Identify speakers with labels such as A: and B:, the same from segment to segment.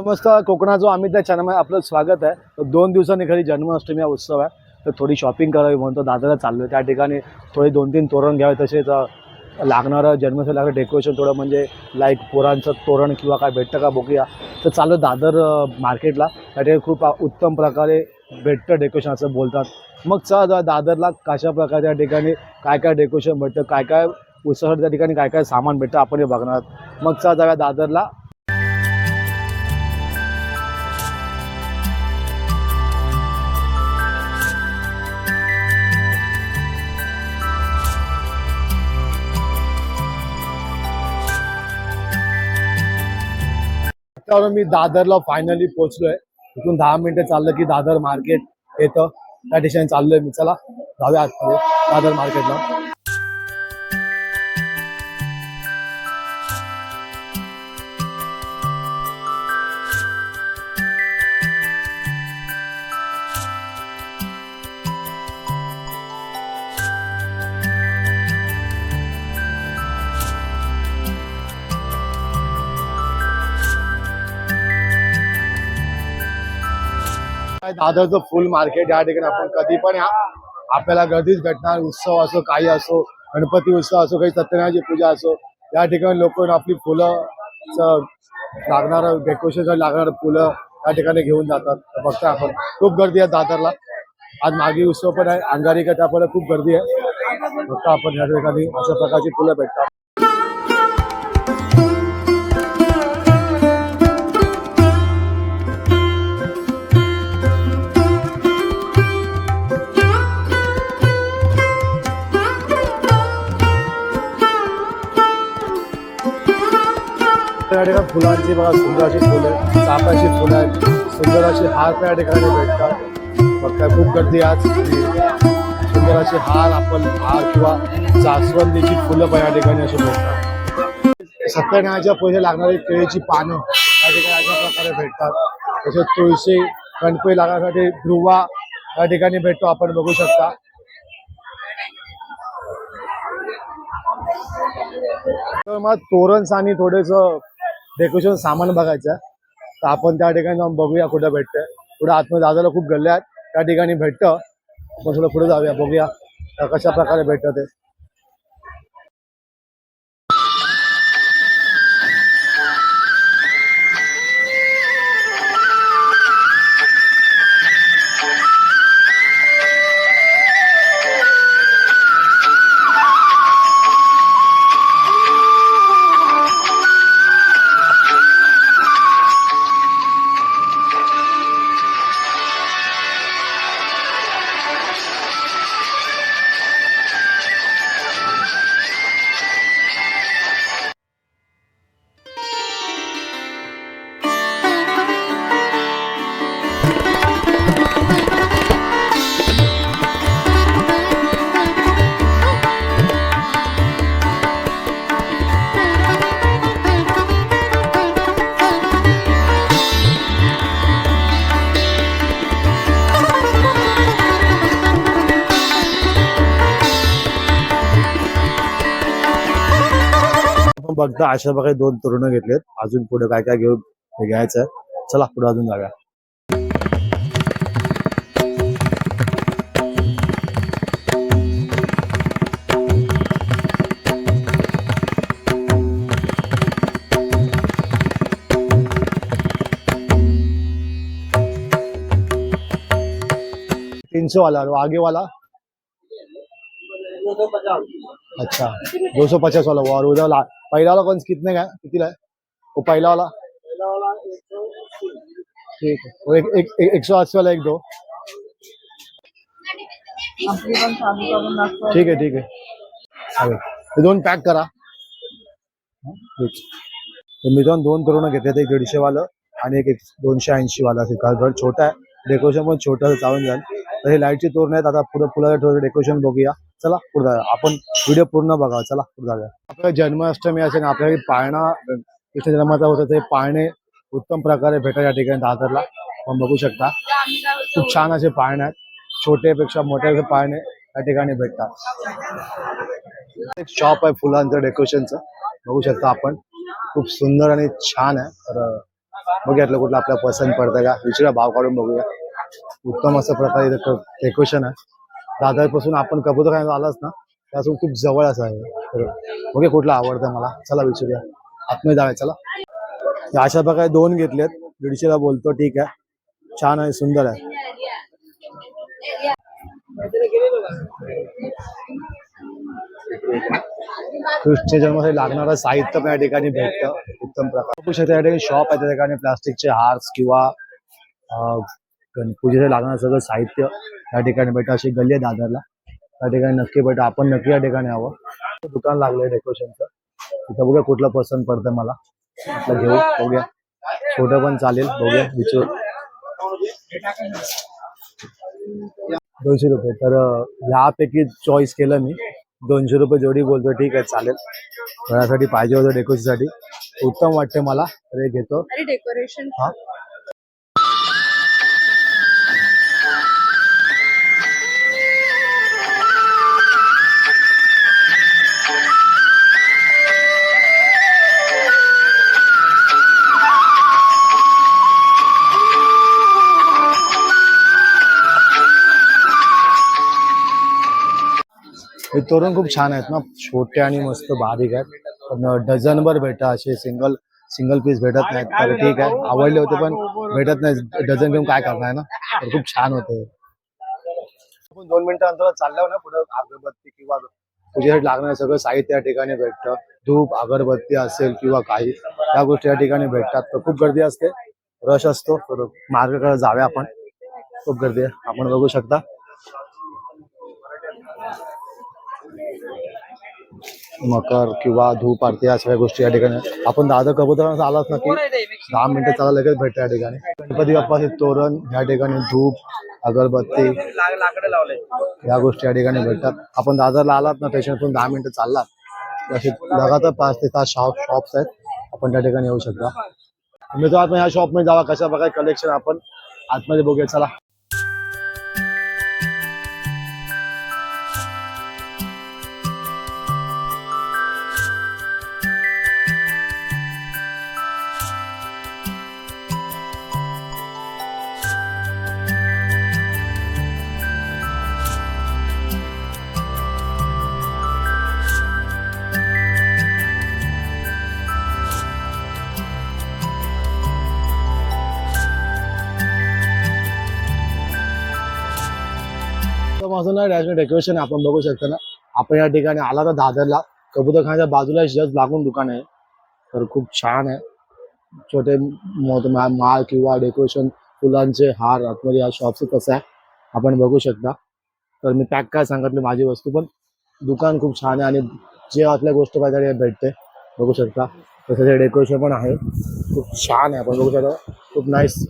A: नमस्कार कोकणाचं अमित त्या चॅनलमध्ये आपलं स्वागत आहे. तर दोन दिवसांनी खरी जन्माष्टमी हा उत्सव आहे. तर थोडी शॉपिंग करावी म्हणतो दादरला चाललो त्या ठिकाणी थोडे दोन तीन तोरण घ्यावे तसेच लागणारं जन्मासाठी लागणारं डेकोरेशन थोडं म्हणजे लाईक पोरांचं तोरण किंवा काय भेटतं का बघूया. तर चाललो दादर मार्केटला त्या ठिकाणी खूप उत्तम प्रकारे भेटतं डेकोरेशन असं बोलतात. मग चला दादरला कशा प्रकारे त्या ठिकाणी काय काय डेकोरेशन भेटतं काय काय उत्सवासाठी त्या ठिकाणी काय काय सामान भेटतं आपण हे बघणार मग चला जाऊया दादरला त्यावर मी दादरला फायनली पोहोचलोय. इथून दहा मिनिटं चाललं की दादर मार्केट येतं. त्या ठिकाणी चाललोय मी. चला जाऊया दादर मार्केटला दादरचं फुल मार्केट या ठिकाणी आपण कधी पण या. आपल्याला गर्दीच भेटणार उत्सव असो काही असो गणपती उत्सव असो काही सत्यनारायणाची पूजा असो या ठिकाणी लोक आपली फुलं लागणार डेकोरेशन लागणार फुलं या ठिकाणी घेऊन जातात. बघतो बघता आपण. खूप गर्दी आहे दादरला. आज मागे उत्सव पण आहे. अंगारी त्या पण खूप गर्दी आहे. बघता आपण या ठिकाणी अशा प्रकारची फुलं भेटतात. या ठिकाणी फुलांची बघा सुंदर अशी फुलं चाफ्याची फुलं आहेत सुंदर अशी हार पण या ठिकाणी भेटतात. बघता खूप गर्दी आज. सुंदर असे हार आपण हार किंवा जास्वंदीची फुलं पण या ठिकाणी अशी भेटतात. सत्यनारायणाच्या पैसे लागणारी केळीची पानं या ठिकाणी अशा प्रकारे भेटतात. तसेच तुळशी गणपती लागण्यासाठी ध्रुवा या ठिकाणी भेटतो आपण बघू शकता. तर मग तोरण आणि थोडेस डेकोरेशन सामान बघायचं. तर आपण त्या ठिकाणी जाऊन बघूया कुठं भेटतंय. पुढे आतमध्ये दादाला खूप गल्ल्या आहेत. त्या ठिकाणी भेटतं. मग थोडं पुढे जाऊया बघूया. तर कशा प्रकारे भेटतं ते. बघता अशा प्रकारे दोन तरुण घेतलेत. अजून पुढे काय काय घेऊन हे घ्यायचं चला पुढे अजून जाऊया. तीनशे वाला आगे वाला अच्छा. दो सौ पचास वाला वो और उधर वाला पहला वाला कौन कितने का है कितना है वो पहला वाला ठीक है वो एक एक एक, एक सौ अस्सी वाला एक दो.
B: आपली पण चालू करून दाखवा.
A: ठीक आहे ठीक आहे. चालेल. हे दोन पॅक करा. हं. तर मी दोन दोन तरुण घेतले एक दीडशे वालं आणि एक एक दोनशे ऐंशी वाला असेल कारण घर छोटा आहे. डेकोरेशन पण छोटं असं चालून जाईल. तर हे लाईटची तोरण आहेत. आता पुढे फुलाचं डेकोरेशन बघूया. चला पुढे जाऊया. आपण व्हिडिओ पूर्ण बघा चला पुढे जाऊया. आपल्या जन्माष्टमी असेल आपल्याकडे पाळणा कृष्ण जन्माचा होता ते पाळणे उत्तम प्रकारे भेटतात या ठिकाणी दादरला. आपण बघू शकता. खूप छान असे पाळणे आहेत. छोटेपेक्षा मोठे पाळणे या ठिकाणी भेटतात. एक शॉप आहे फुलांचं डेकोरेशनचं बघू शकता आपण. खूप सुंदर आणि छान आहे. तर बघूया कुठलं आपल्याला पसंत पडतं का? विचारा भाव काढून बघूया. उत्तम असं प्रकारे इथं डेकोरेशन आहे. दादरपासून आपण कबूतर खायला आलाच ना त्यापासून खूप जवळ असं आहे. ओके कुठला कुठलं आवडतं मला. चला विचारूया. आतमध्ये जाऊया चला. अशा प्रकारे दोन घेतलेत. दीडशेला बोलतो ठीक आहे. छान आहे सुंदर आहे. कृष्ण जन्मासाठी लागणारं साहित्य पण या ठिकाणी भेटतं. उत्तम प्रकार. या ठिकाणी शॉप आहे त्या ठिकाणी प्लास्टिकचे हार्स किंवा पूजेसाठी लागणारं सगळं साहित्य या ठिकाणी भेटतं. अशी गल्ली आहे दादरला. त्या ठिकाणी नक्की भेटतं आपण नक्की या ठिकाणी यावं. दुकान लागलंय डेकोरेशनचं तिथं बघूया कुठलं पसंत पडतं मला. आपलं घेऊ बघूया. छोटं पण चालेल बघूया विचारू. दोनशे रुपये. तर अं, ह्यापैकी चॉईस केलं मी. दोनशे रुपये जोडी बोलतो ठीक आहे चालेल. घरासाठी पाहिजे होतं डेकोरेशनसाठी उत्तम वाटते मला. तर घेतो.
B: डेकोरेशन
A: हे तोरण खूप छान आहेत ना. छोटे आणि मस्त बारीक आहेत. पण डझनभर भेटा असे सिंगल सिंगल पीस भेटत नाहीत. तर ठीक आहे. आवडले होते पण भेटत नाही डझन घेऊन काय करणार ना? तर खूप छान होते. आपण दोन मिनिटं अंतरात चालल्यावर ना पुढे अगरबत्ती किंवा तुझ्यासाठी लागणारं सगळं साहित्य या ठिकाणी भेटतं. धूप अगरबत्ती असेल किंवा काही त्या गोष्टी या ठिकाणी भेटतात. तर खूप गर्दी असते. रश असतो. तर मार्गाकडे जाऊया आपण. खूप गर्दी आहे. आपण बघू शकता. मकर किंवा धूप आरती या सगळ्या गोष्टी या ठिकाणी. आपण दादा कबूतरांचा आलाच ना की दहा मिनिटं चला लगेच भेटतं या ठिकाणी. गणपती बाप्पाचे तोरण या ठिकाणी धूप अगरबत्ती या गोष्टी या ठिकाणी भेटतात. आपण दादरला आलात ना स्टेशनतून दहा मिनिटं चाललात. असे लगातार पाच ते सात शॉप शॉप्स आहेत. आपण त्या ठिकाणी येऊ शकता. मी या ह्या शॉपमध्ये जावा. कशा प्रकारे कलेक्शन आपण आतमध्ये बघूया. चला. तर माझं डेकोरेशन आपण बघू शकतो ना. आपण या ठिकाणी आला तर दादरला. कबूतरखान्याच्या बाजूला जस्ट लागून दुकान आहे. तर खूप छान आहे. छोटे मोठे माळ किंवा डेकोरेशन फुलांचे हार आतमध्ये या शॉपचं कसं आहे आपण बघू शकता. तर मी पॅक काय सांगितलं माझी वस्तू पण. दुकान खूप छान आहे आणि जे आपल्या गोष्ट पाहिजे भेटते. बघू शकता. तसं डेकोरेशन पण आहे. खूप छान आहे आपण बघू शकता. खूप नाईस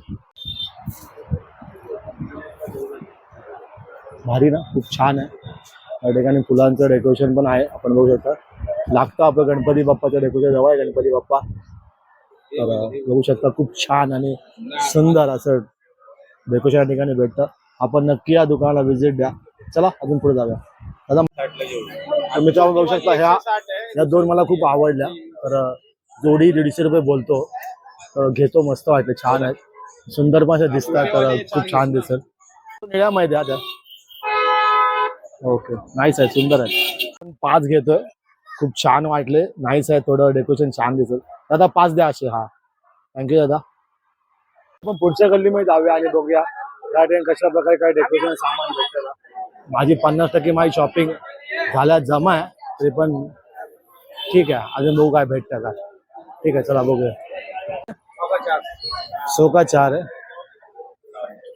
A: भारी ना खूप छान आहे. या ठिकाणी फुलांचं डेकोरेशन पण आहे आपण बघू शकता. लागतं आपलं गणपती बाप्पाच्या डेकोरेशन जवळ आहे गणपती बाप्पा. तर बघू शकता खूप छान आणि सुंदर असं डेकोरेशन या ठिकाणी भेटतं. आपण नक्की या दुकानाला व्हिजिट द्या. चला अजून पुढे जाऊया. दादा मित्रांनो बघू शकता ह्या ह्या दोन मला खूप आवडल्या. तर जोडी दीडशे रुपये बोलतो. घेतो मस्त वाटलं छान आहेत सुंदर पण दिसतात तर खूप छान दिसेल. निळ्या माहिती आहे त्या ओके. नाईस आहे सुंदर आहे. पण पाच घेतोय. खूप छान वाटले. नाईस आहे थोडं डेकोरेशन छान दिसेल. दादा पाच द्या असे हा. थँक्यू दादा. पण पुढच्या गल्लीमध्ये जाऊया आणि बघूया. या ठिकाणी कशा प्रकारे काय डेकोरेशन सामान भेटतं. माझी पन्नास टक्के माझी शॉपिंग झाल्या जमा आहे. तरी पण ठीक आहे. अजून बघू काय भेटतं का. ठीक आहे चला बघूया. सौ का चार है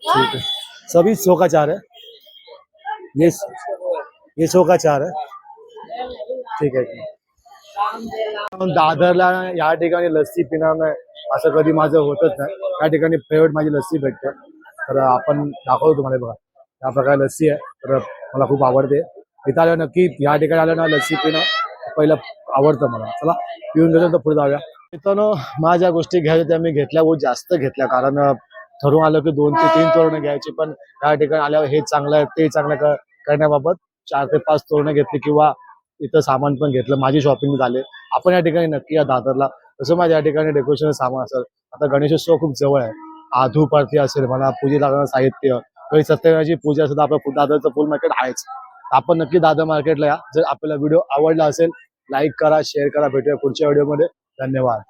A: ठीक है सभी सौ का चार है येस ये सौ का चार ठीक आहे दादरला या ठिकाणी लस्सी पिणार नाही असं कधी माझं होतच नाही. या ठिकाणी फेवरेट माझी लस्सी भेटते. तर आपण दाखवतो तुम्हाला बघा. या प्रकारे लस्सी आहे. तर मला खूप आवडते. इथं आल्यावर नक्की या ठिकाणी आलं ना लस्सी पिणं पहिलं आवडतं मला. चला पिऊन घेतो तर पुढे जाऊया. मित्रांनो मला ज्या गोष्टी घ्यायच्या त्या मी घेतल्या. बहुत जास्त घेतल्या. कारण ठरवून आलं की दोन ते तीन तोरणं घ्यायची. पण या ठिकाणी आल्यावर हे चांगलं आहे ते चांगलं करण्याबाबत चार ते पाच तोरणं घेतली किंवा इथं सामान पण घेतलं माझी शॉपिंग झाले. आपण या ठिकाणी नक्की या दादरला तसं माझ्या या ठिकाणी डेकोरेशन सामान असेल आता गणेशोत्सव खूप जवळ आहे. आधू पारती असेल म्हणा पूजे लागणारं साहित्य काही सत्यनारायणाची पूजा असेल तर आपलं दादरचं फुल मार्केट आहेच. आपण नक्की दादर मार्केटला या. जर आपल्याला व्हिडिओ आवडला असेल लाईक करा शेअर करा भेटूया पुढच्या व्हिडिओमध्ये धन्यवाद.